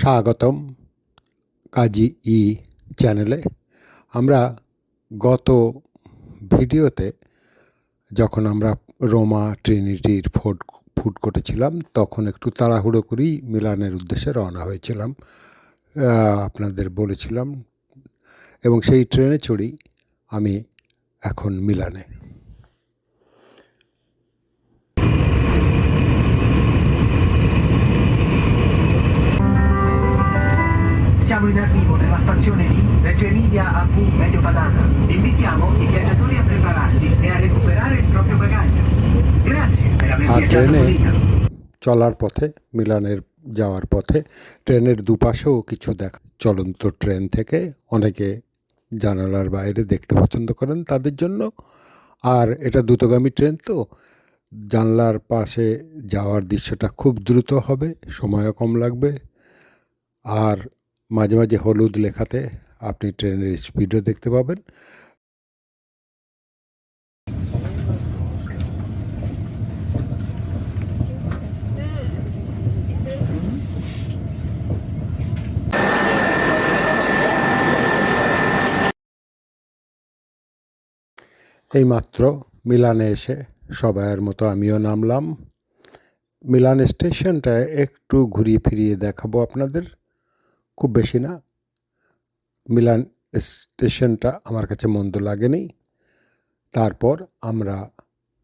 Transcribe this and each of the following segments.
স্বাগতম কাজী ই চ্যানেলে। আমরা গত ভিডিওতে যখন আমরা রোমা, ট্রিনিটির ফুড ফুড কোর্টে ছিলাম তখন একটু তাড়াহুড়ো করেই মিলানের উদ্দেশ্যে রওনা হয়েছিলাম। আপনাদের বলেছিলাম, এবং সেই ট্রেনে চড়ি আমি এখন মিলানে। Siamo in arrivo nella stazione di Reggio Emilia AV Medio Padana. Invitiamo i viaggiatori a prepararsi e a recuperare il proprio bagaglio. Grazie per aver R viaggiato con Icaro. চলার পথে মিলানের যাওয়ার পথে ট্রেনের দুপাশেও কিছু দেখা চলন্ত ট্রেন থেকে অনেকে জানালার বাইরে দেখতে পছন্দ করেন তাদের জন্য আর এটা দ্রুতগামী ট্রেন তো জানলার পাশে যাওয়ার দৃশ্যটা খুব দ্রুত হবে সময়ও কম লাগবে আর মাঝে মাঝে হলুদ লেখাতে আপনি ট্রেনের স্পিডও দেখতে পাবেন। এইমাত্র মিলানে এসে সবাইয়ের মতো আমিও নামলাম। মিলান স্টেশনটা একটু ঘুরিয়ে ফিরিয়ে দেখাবো আপনাদের। খুব বেশি না। মিলান স্টেশনটা আমার কাছে মন্দ লাগেনি। তারপর আমরা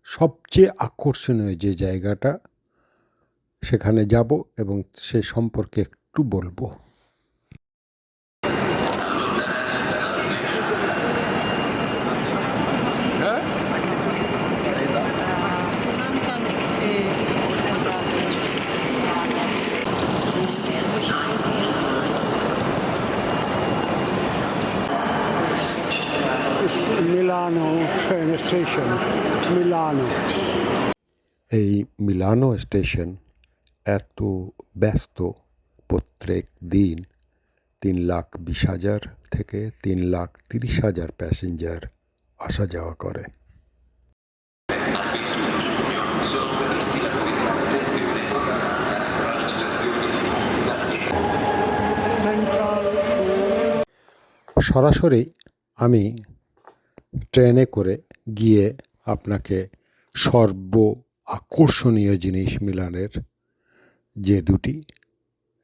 সবচেয়ে আকর্ষণীয় যে জায়গাটা, সেখানে যাব এবং সে সম্পর্কে একটু বলব। Milano train station, Milano. এই মিলানো স্টেশন এত ব্যস্ত প্রত্যেক দিন তিন লাখ বিশ হাজার থেকে তিন লাখ তিরিশ হাজার প্যাসেঞ্জার আসা যাওয়া করে সরাসরি আমি ট্রেনে করে গিয়ে আপনাকে সর্ব আকর্ষণীয় জিনিস মিলানের যে দুটি,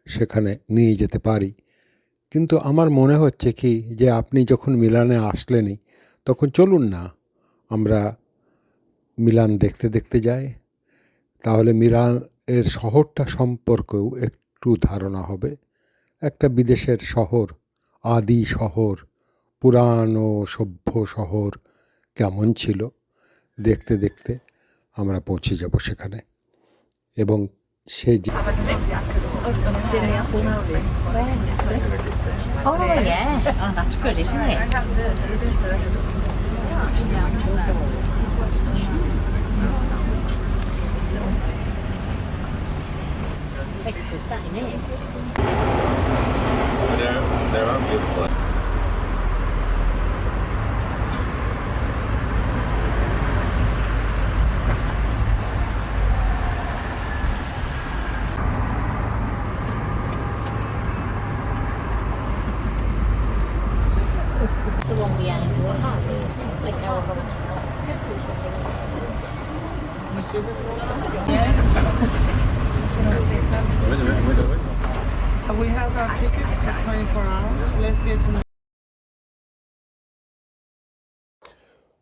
সেখানে নিয়ে যেতে পারি। কিন্তু আমার মনে হচ্ছে কি যে আপনি যখন মিলানে আসলেনই, তখন চলুন না, আমরা মিলান দেখতে দেখতে যাই। তাহলে মিলান এর শহরটা সম্পর্কেও একটু ধারণা হবে। একটা বিদেশের শহর, আদি শহর পুরানো সভ্য শহর কেমন ছিল দেখতে দেখতে আমরা পৌঁছে যাব সেখানে এবং সে যে It's good, that, isn't it? We have our tickets for 24 hours. Let's get to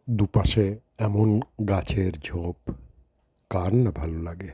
দুপাশে এমন গাছের ঝোপ কার না ভালো লাগে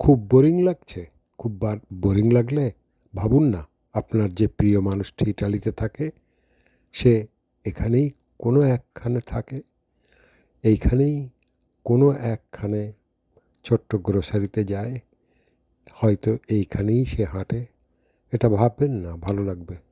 খুব বোরিং লাগছে? খুব বোরিং লাগলে? ভাবুন না, আপনার যে প্রিয় মানুষটি ইটালিতে থাকে, সে এখানেই কোনো একখানে থাকে। এইখানেই কোনো একখানে ছোট্ট গ্রোসারিতে যায়। হয়তো এইখানেই সে হাঁটে। এটা ভাববেন না, ভালো লাগবে।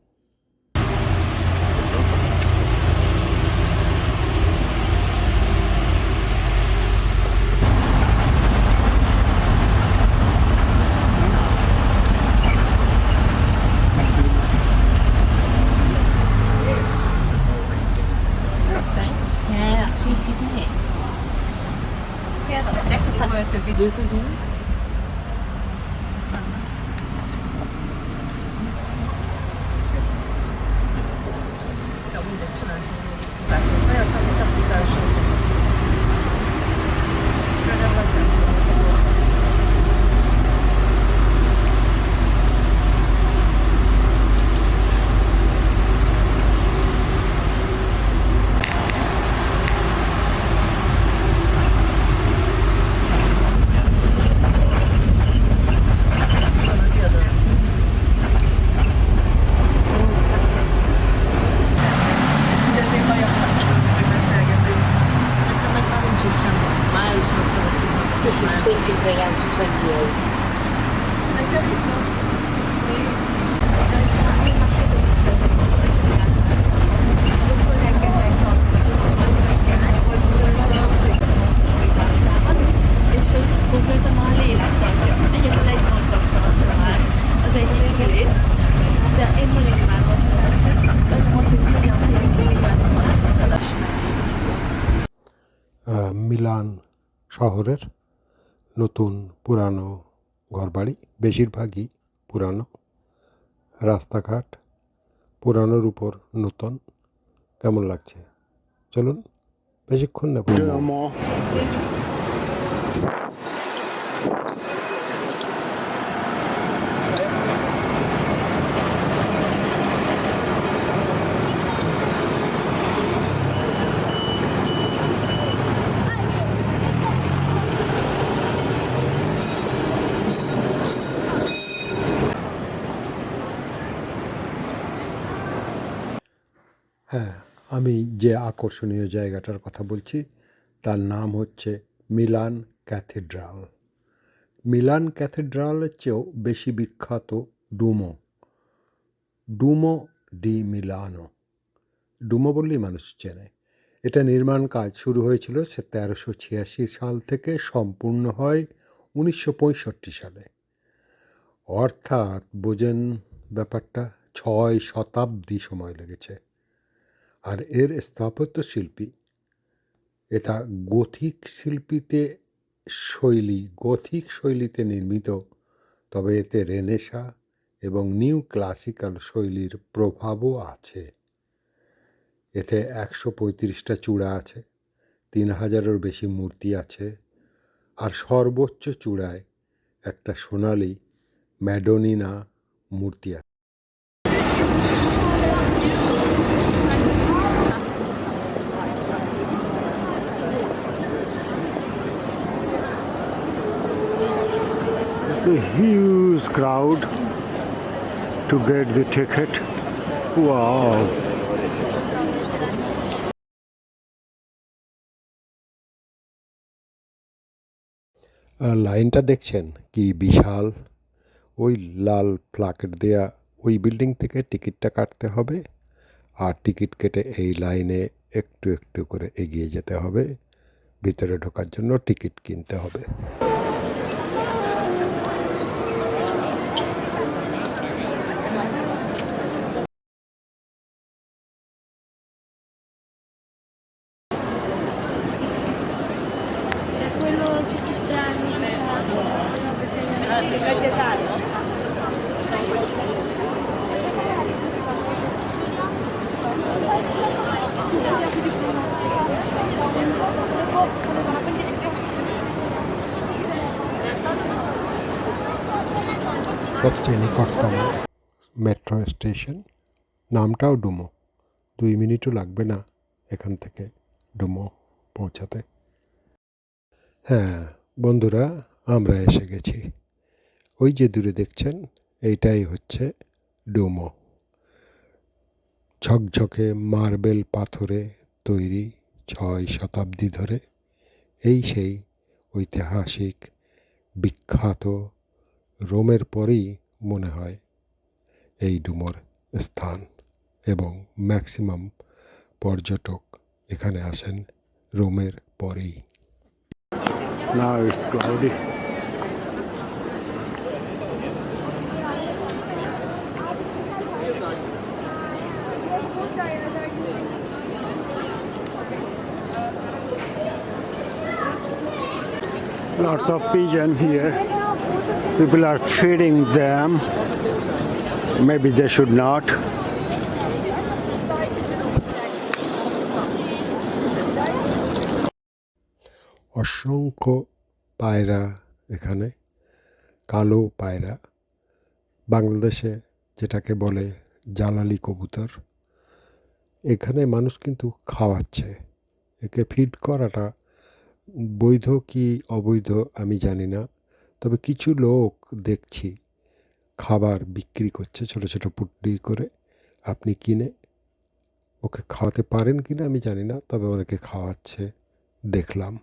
আহ, শহরের নতুন পুরানো ঘরবাড়ি বেশিরভাগই পুরানো। রাস্তাঘাট পুরানোর উপর নতুন। কেমন লাগছে? চলুন বেশিক্ষণ না। হ্যাঁ আমি যে আকর্ষণীয় জায়গাটার কথা বলছি, তার নাম হচ্ছে মিলান ক্যাথেড্রাল। মিলান ক্যাথেড্রালের চেয়েও বেশি বিখ্যাত ডুমো। ডুমো ডি মিলানো। ডুমো বললেই মানুষ চেনে। এটা নির্মাণ কাজ শুরু হয়েছিল সে তেরোশো ছিয়াশি সাল থেকে সম্পূর্ণ হয় উনিশশো পঁয়ষট্টি সালে। অর্থাৎ বোঝেন ব্যাপারটা, ছয় শতাব্দী সময় লেগেছে। আর এর স্থাপত্য শিল্পী। এটা গথিক শিল্পীতে শৈলী, গথিক শৈলীতে নির্মিত, তবে এতে রেনেসা এবং নিউ ক্লাসিক্যাল শৈলীর প্রভাবও আছে। এতে একশো পঁয়ত্রিশটা চূড়া আছে, তিন হাজারের বেশি মূর্তি আছে, আর সর্বোচ্চ চূড়ায় একটা সোনালি ম্যাডোনিনা মূর্তি আছে। A huge crowd to get the ticket. Wow. লাইনটা দেখছেন কি বিশাল ওই লাল প্লাকেট দেয়া, ওই বিল্ডিং থেকে টিকিটটা কাটতে হবে আর টিকিট কেটে এই লাইনে একটু একটু করে এগিয়ে যেতে হবে ভিতরে ঢোকার জন্য টিকিট কিনতে হবে সবচেয়ে নিকটতম মেট্রো স্টেশন নামটাও ডুমো। দুই মিনিটও লাগবে না এখান থেকে ডুমো পৌঁছাতে। হ্যাঁ বন্ধুরা, আমরা এসে গেছি। ওই যে দূরে দেখছেন, এইটাই হচ্ছে ডুমো ঝকঝকে মার্বেল পাথরে তৈরি ছয় শতাব্দী ধরে এই সেই ঐতিহাসিক, বিখ্যাত রোমের পরেই মনে হয় এই ডুমোর স্থান এবং ম্যাক্সিমাম পর্যটক এখানে আসেন রোমের পরেই Now it's cloudy. Lots of pigeon here. People are feeding them. Maybe they should not. অসংখ্য পায়রা এখানে কালো পায়রা বাংলাদেশে যেটাকে বলে জালালি কবুতর এখানে মানুষ কিন্তু খাওয়াচ্ছে একে ফিড করাটা বৈধ কি অবৈধ আমি জানি না। তবে কিছু লোক দেখছি খাবার বিক্রি করছে ছোট ছোট পুটলি করে। আপনি কিনে ওকে খাওয়াতে পারেন কি না আমি জানি না, তবে ওনাকে খাওয়াচ্ছে, দেখলাম।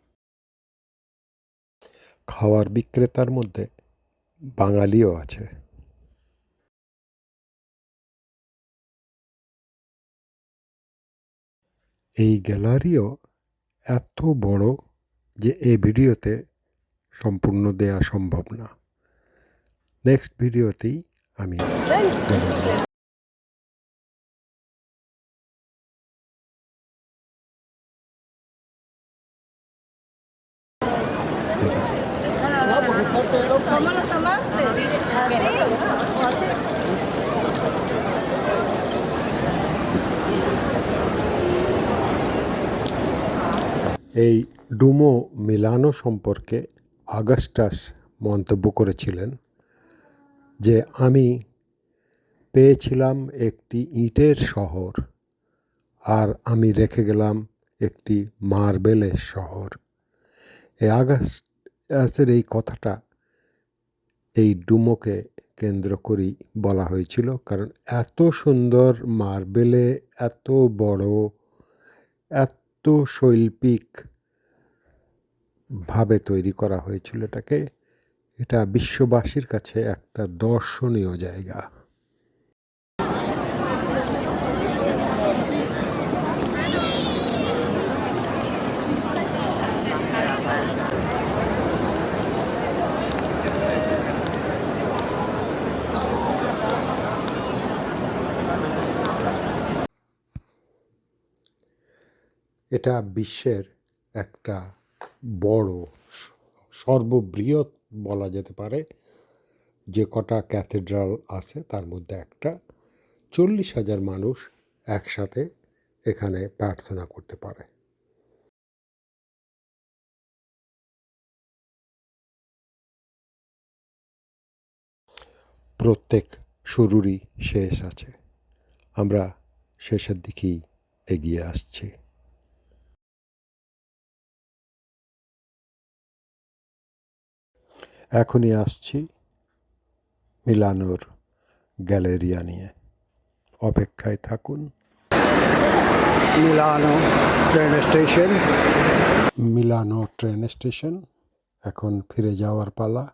খাওয়ার বিক্রেতার মধ্যে বাঙালিও আছে। এই গ্যালারিও এত বড় যে এই ভিডিওতে সম্পূর্ণ দেয়া সম্ভব না নেক্সট ভিডিওতেই আমি. এই ডুমো মিলানো সম্পর্কে আগস্টাস মন্তব্য করেছিলেন যে, আমি পেয়েছিলাম একটি ইটের শহর আর আমি রেখে গেলাম একটি মার্বেলের শহর। এই আগস্টাসের এই কথাটা এই ডুমোকে কেন্দ্র করেই বলা হয়েছিল, কারণ এত সুন্দর মার্বেলে, এত বড়, এত শৈল্পিক ভাবে তৈরি করা হয়েছিল এটাকে। এটা বিশ্ববাসীর কাছে একটা দর্শনীয় জায়গা। এটা বিশ্বের একটা বড়, সর্ববৃহৎ বলা যেতে পারে। যে কটা ক্যাথেড্রাল আছে, তার মধ্যে একটা। চল্লিশ হাজার মানুষ একসাথে এখানে প্রার্থনা করতে পারে। প্রত্যেক শুরুরই শেষ আছে। আমরা শেষের দিকেই এগিয়ে আসছি। এখনই আসছি মিলানোর গ্যালেরিয়া নিয়ে। অপেক্ষায় থাকুন। Milano train station. Milano train station. এখন ফিরে যাওয়ার পালা।